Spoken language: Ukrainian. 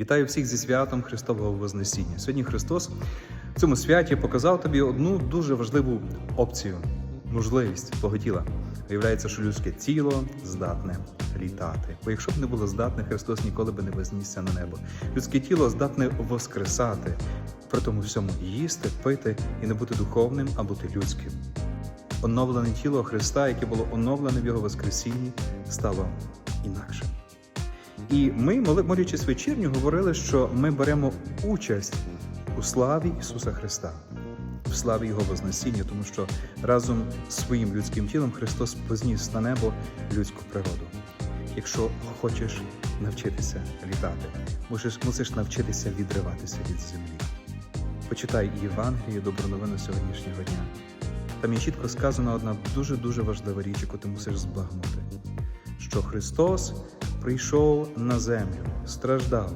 Вітаю всіх зі святом Христового Вознесіння. Сьогодні Христос в цьому святі показав тобі одну дуже важливу опцію, можливість твого тіла. Виявляється, що людське тіло здатне літати. Бо якщо б не було здатне, Христос ніколи би не вознісся на небо. Людське тіло здатне воскресати, при тому всьому їсти, пити і не бути духовним, а бути людським. Оновлене тіло Христа, яке було оновлене в Його Воскресінні, стало інакшим. І ми, молячись вечірню, говорили, що ми беремо участь у славі Ісуса Христа, в славі Його Вознесіння, тому що разом з своїм людським тілом Христос позніс на небо людську природу. Якщо хочеш навчитися літати, мусиш, мусиш навчитися відриватися від землі. Почитай Євангеліє, добру новину сьогоднішнього дня. Там є чітко сказана одна дуже дуже важлива річ, яку ти мусиш збагнути що Христос прийшов на землю, страждав,